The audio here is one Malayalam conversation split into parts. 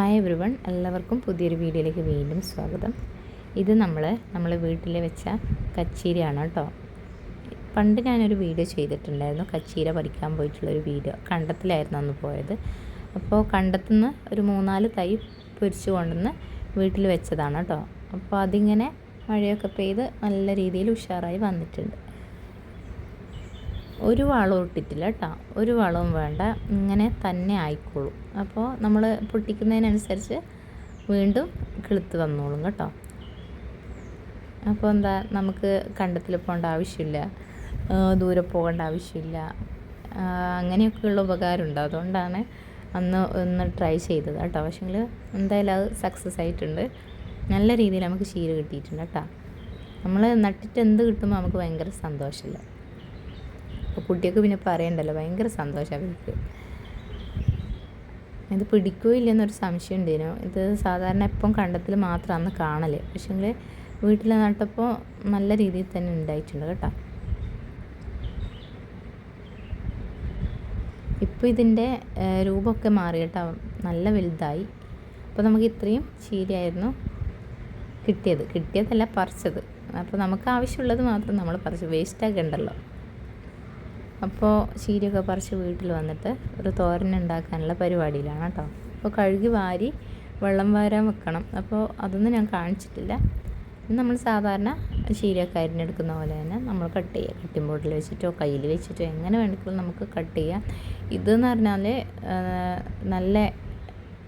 ഹായ് എവറി വൺ എല്ലാവർക്കും പുതിയൊരു വീഡിയോയിലേക്ക് വീണ്ടും സ്വാഗതം. ഇത് നമ്മൾ നമ്മൾ വീട്ടിൽ വെച്ച കച്ചീരയാണ് കേട്ടോ. പണ്ട് ഞാനൊരു വീഡിയോ ചെയ്തിട്ടുണ്ടായിരുന്നു. കച്ചീര പഠിക്കാൻ പോയിട്ടുള്ളൊരു വീഡിയോ. കണ്ടത്തിലായിരുന്നു അന്ന് പോയത്. അപ്പോൾ കണ്ടത്തുനിന്ന് ഒരു മൂന്നാൽ തൈ പൊരിച്ചു കൊണ്ടുവന്ന് വീട്ടിൽ വെച്ചതാണ് കേട്ടോ. അപ്പോൾ അതിങ്ങനെ മഴയൊക്കെ പെയ്ത് നല്ല രീതിയിൽ ഉഷാറായി വന്നിട്ടുണ്ട്. ഒരു വളവും ഇട്ടിട്ടില്ല കേട്ടോ. ഒരു വളവും വേണ്ട. ഇങ്ങനെ തന്നെ ആയിക്കോളും. അപ്പോൾ നമ്മൾ പൊട്ടിക്കുന്നതിനനുസരിച്ച് വീണ്ടും കിളുത്ത് വന്നോളും കേട്ടോ. അപ്പോൾ എന്താ നമുക്ക് കണ്ടത്തിൽ പോകേണ്ട ആവശ്യമില്ല. ദൂരെ പോകേണ്ട ആവശ്യമില്ല. അങ്ങനെയൊക്കെയുള്ള ഉപകാരമുണ്ട് അതുകൊണ്ടാണ് അന്ന് ഒന്ന് ട്രൈ ചെയ്തത് കേട്ടോ. പക്ഷേങ്കിൽ എന്തായാലും അത് സക്സസ് ആയിട്ടുണ്ട്. നല്ല രീതിയിൽ നമുക്ക് ശീല കിട്ടിയിട്ടുണ്ട് കേട്ടോ. നമ്മൾ നട്ടിട്ട് എന്ത് കിട്ടുമ്പോൾ നമുക്ക് ഭയങ്കര സന്തോഷമല്ലേ. അപ്പോൾ കുട്ടിയൊക്കെ പിന്നെ പറയണ്ടല്ലോ ഭയങ്കര സന്തോഷം അവർക്ക്. ഇത് പിടിക്കുകയോ ഇല്ലെന്നൊരു സംശയം ഉണ്ടായിരുന്നു ഇത് സാധാരണ എപ്പം കണ്ടത്തിൽ മാത്രമാണ് കാണൽ പക്ഷേങ്കിൽ വീട്ടിൽ നട്ടപ്പോൾ നല്ല രീതിയിൽ തന്നെ ഉണ്ടായിട്ടുണ്ട് കേട്ടോ. ഇപ്പോൾ ഇതിന്റെ രൂപമൊക്കെ മാറി കേട്ടോ. നല്ല വലുതായി. അപ്പോൾ നമുക്ക് ഇത്രയും ചീരയായിരുന്നു കിട്ടിയത്. കിട്ടിയതല്ല പറിച്ചത്. അപ്പോൾ നമുക്ക് ആവശ്യമുള്ളത് മാത്രം നമ്മൾ പറിച്ച് വേസ്റ്റാക്കണ്ടല്ലോ അപ്പോൾ ചീരയൊക്കെ പറിച്ച് വീട്ടിൽ വന്നിട്ട് ഒരു തോരൻ ഉണ്ടാക്കാനുള്ള പരിപാടിയിലാണ് കേട്ടോ. അപ്പോൾ കഴുകി വാരി വെള്ളം വാരാൻ വെക്കണം. അപ്പോൾ അതൊന്നും ഞാൻ കാണിച്ചിട്ടില്ല. നമ്മൾ സാധാരണ ചീരയൊക്കെ അരിഞ്ഞെടുക്കുന്ന പോലെ തന്നെ നമ്മൾ കട്ട് ചെയ്യുക കട്ടിംഗ് ബോർഡിൽ വെച്ചിട്ടോ കയ്യിൽ വെച്ചിട്ടോ എങ്ങനെ വേണമെങ്കിലും നമുക്ക് കട്ട് ചെയ്യാം. ഇതെന്ന് പറഞ്ഞാൽ നല്ല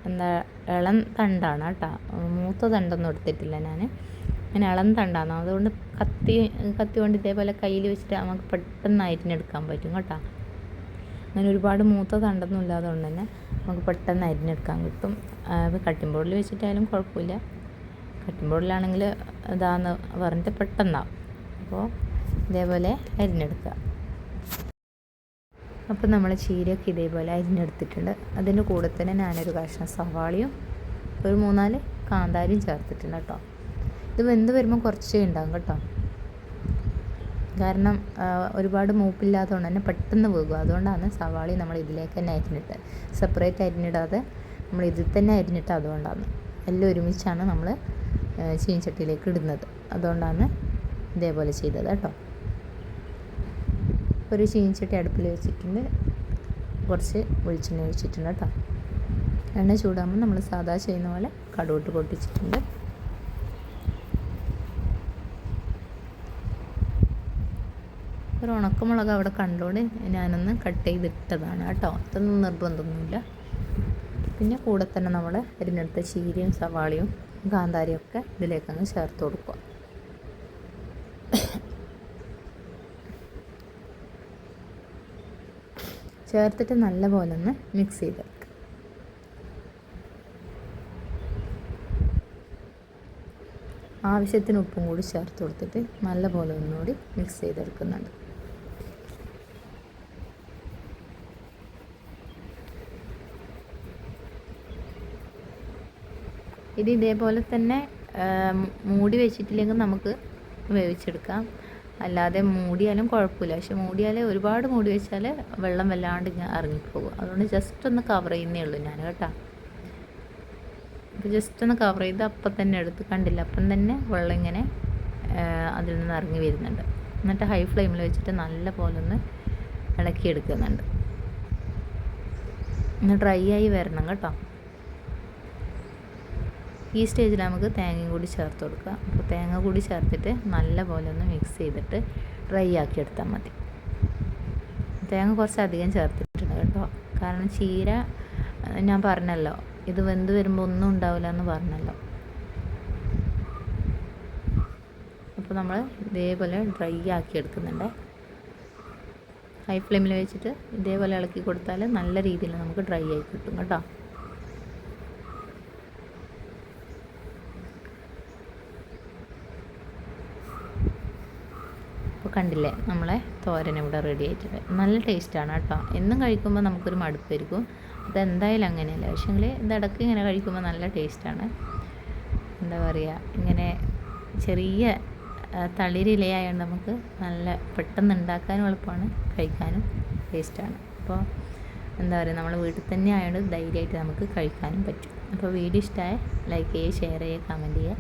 എന്താ ഇളം തണ്ടാണ് കേട്ടോ. മൂത്ത തണ്ടൊന്നും എടുത്തിട്ടില്ല ഞാൻ ഇങ്ങനെ ഇളം അതുകൊണ്ട് കത്തി കത്തി കൊണ്ട് ഇതേപോലെ കയ്യിൽ വെച്ചിട്ട് നമുക്ക് പെട്ടെന്ന് അരിഞ്ഞെടുക്കാൻ പറ്റും കേട്ടോ. അങ്ങനെ ഒരുപാട് മൂത്ത തണ്ടൊന്നും ഇല്ലാതെ കൊണ്ട് തന്നെ നമുക്ക് പെട്ടെന്ന് അരിഞ്ഞെടുക്കാൻ കിട്ടും. കട്ടിംഗ് ബോർഡിൽ വെച്ചിട്ടായാലും കുഴപ്പമില്ല. കട്ടിംഗ് ബോർഡിലാണെങ്കിൽ ഇതാന്ന് പറഞ്ഞിട്ട് പെട്ടെന്നാവും. അപ്പോൾ ഇതേപോലെ അരിഞ്ഞെടുക്കുക. അപ്പോൾ നമ്മൾ ചീരയൊക്കെ ഇതേപോലെ അരിഞ്ഞെടുത്തിട്ടുണ്ട്. അതിന്റെ കൂടെ തന്നെ ഞാനൊരു കഷ്ണം സവാളയും ഒരു മൂന്നാൽ കാന്താരിയും ചേർത്തിട്ടുണ്ട് കേട്ടോ. ഇത് വെന്ത് വരുമ്പോൾ കുറച്ചേ ഉണ്ടാകും കേട്ടോ. കാരണം ഒരുപാട് മൂപ്പില്ലാത്തതുകൊണ്ട് തന്നെ പെട്ടെന്ന് പോകും. അതുകൊണ്ടാണ് സവാളി നമ്മൾ ഇതിലേക്ക് തന്നെ അരിഞ്ഞിട്ട്. സെപ്പറേറ്റ് അരിഞ്ഞിടാതെ നമ്മൾ ഇതിൽ തന്നെ അരിഞ്ഞിട്ട് അതുകൊണ്ടാണ്. എല്ലാം ഒരുമിച്ചാണ് നമ്മൾ ചീനച്ചട്ടിയിലേക്ക് ഇടുന്നത്. അതുകൊണ്ടാണ് ഇതേപോലെ ചെയ്തത് കേട്ടോ. ഒരു ചീനച്ചട്ടി അടുപ്പിൽ വെച്ചിട്ടുണ്ട്. കുറച്ച് വെളിച്ചെണ്ണ ഒഴിച്ചിട്ടുണ്ട് കേട്ടോ. എണ്ണ ചൂടാകുമ്പോൾ നമ്മൾ സാധാ ചെയ്യുന്ന പോലെ കടുവിട്ട് പൊട്ടിച്ചിട്ടുണ്ട്. ഒരു ഉണക്കമുളക് അവിടെ കണ്ടോണ്ട് ഞാനൊന്ന് കട്ട് ചെയ്തിട്ടതാണ് കേട്ടോ. അതൊന്നും നിർബന്ധമൊന്നുമില്ല. പിന്നെ കൂടെ തന്നെ നമ്മൾ അരിഞ്ഞെടുത്ത ചീരയും സവാളയും കാന്താരിയും ഒക്കെ ഇതിലേക്കങ്ങ് ചേർത്ത് കൊടുക്കുക. ചേർത്തിട്ട് നല്ലപോലെ ഒന്ന് മിക്സ് ചെയ്ത് ആവശ്യത്തിന് ഉപ്പും കൂടി ചേർത്ത് കൊടുത്തിട്ട് നല്ലപോലെ ഒന്നുകൂടി മിക്സ് ചെയ്തെടുക്കുന്നുണ്ട്. ഇത് ഇതേപോലെ തന്നെ മൂടി വെച്ചിട്ടില്ലെങ്കിൽ നമുക്ക് വേവിച്ചെടുക്കാം. അല്ലാതെ മൂടിയാലും കുഴപ്പമില്ല. പക്ഷെ മൂടിയാൽ ഒരുപാട് മൂടി വെച്ചാൽ വെള്ളം വല്ലാണ്ട് ഇങ്ങനെ ഇറങ്ങിപ്പോകും അതുകൊണ്ട് ജസ്റ്റ് ഒന്ന് കവർ ചെയ്യുന്നേ ഉള്ളൂ ഞാൻ കേട്ടോ. അപ്പോൾ ജസ്റ്റ് ഒന്ന് കവർ ചെയ്ത് അപ്പം തന്നെ എടുത്ത് കണ്ടില്ല. അപ്പം തന്നെ വെള്ളം ഇങ്ങനെ അതിൽ നിന്ന് ഇറങ്ങി വരുന്നുണ്ട്. എന്നിട്ട് ഹൈ ഫ്ലെയിമിൽ വെച്ചിട്ട് നല്ല പോലെ ഒന്ന് ഇളക്കിയെടുക്കുന്നുണ്ട്. ഒന്ന് ഡ്രൈ ആയി വരണം കേട്ടോ. ഈ സ്റ്റേജിൽ നമുക്ക് തേങ്ങയും കൂടി ചേർത്ത് കൊടുക്കുക. അപ്പോൾ തേങ്ങ കൂടി ചേർത്തിട്ട് നല്ല പോലെ ഒന്ന് മിക്സ് ചെയ്തിട്ട് ഡ്രൈ ആക്കി എടുത്താൽ മതി. തേങ്ങ കുറച്ച് അധികം ചേർത്തിട്ടുണ്ട് കേട്ടോ. കാരണം ചീര ഞാൻ പറഞ്ഞല്ലോ ഇത് വെന്ത് വരുമ്പോൾ ഒന്നും ഉണ്ടാവില്ല എന്ന് പറഞ്ഞല്ലോ. അപ്പോൾ നമ്മൾ ഇതേപോലെ ഡ്രൈ ആക്കി എടുക്കുന്നുണ്ട്. ഹൈ ഫ്ലെയിമിൽ വെച്ചിട്ട് ഇതേപോലെ ഇളക്കി കൊടുത്താൽ നല്ല രീതിയിൽ നമുക്ക് ഡ്രൈ ആയി കിട്ടും കേട്ടോ അപ്പോൾ കണ്ടില്ലേ? നമ്മളെ തോരൻ ഇവിടെ റെഡി ആയിട്ടുണ്ട്. നല്ല ടേസ്റ്റാണ് കേട്ടോ. എന്നും കഴിക്കുമ്പോൾ നമുക്കൊരു മടുപ്പായിരിക്കും. അതെന്തായാലും അങ്ങനെയല്ല? പക്ഷേങ്കിൽ ഇതിടക്ക് ഇങ്ങനെ കഴിക്കുമ്പോൾ നല്ല ടേസ്റ്റാണ് എന്താ പറയുക ഇങ്ങനെ ചെറിയ തളിരിലയായതുകൊണ്ട് നമുക്ക് നല്ല പെട്ടെന്ന് ഉണ്ടാക്കാനും എളുപ്പമാണ്. കഴിക്കാനും ടേസ്റ്റാണ് അപ്പോൾ എന്താ പറയുക നമ്മൾ വീട്ടിൽ തന്നെ ആയതുകൊണ്ട് ധൈര്യമായിട്ട് നമുക്ക് കഴിക്കാനും പറ്റും. അപ്പോൾ വീഡിയോ ഇഷ്ടമായ ലൈക്ക് ചെയ്യുക ഷെയർ ചെയ്യുക കമന്റ് ചെയ്യുക.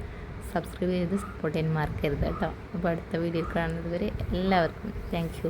സബ്സ്ക്രൈബ് ചെയ്ത് സപ്പോർട്ട് ചെയ്യാൻ മറക്കരുത് കേട്ടോ. അപ്പോൾ അടുത്ത വീഡിയോ കാണുന്നത് എല്ലാവർക്കും താങ്ക്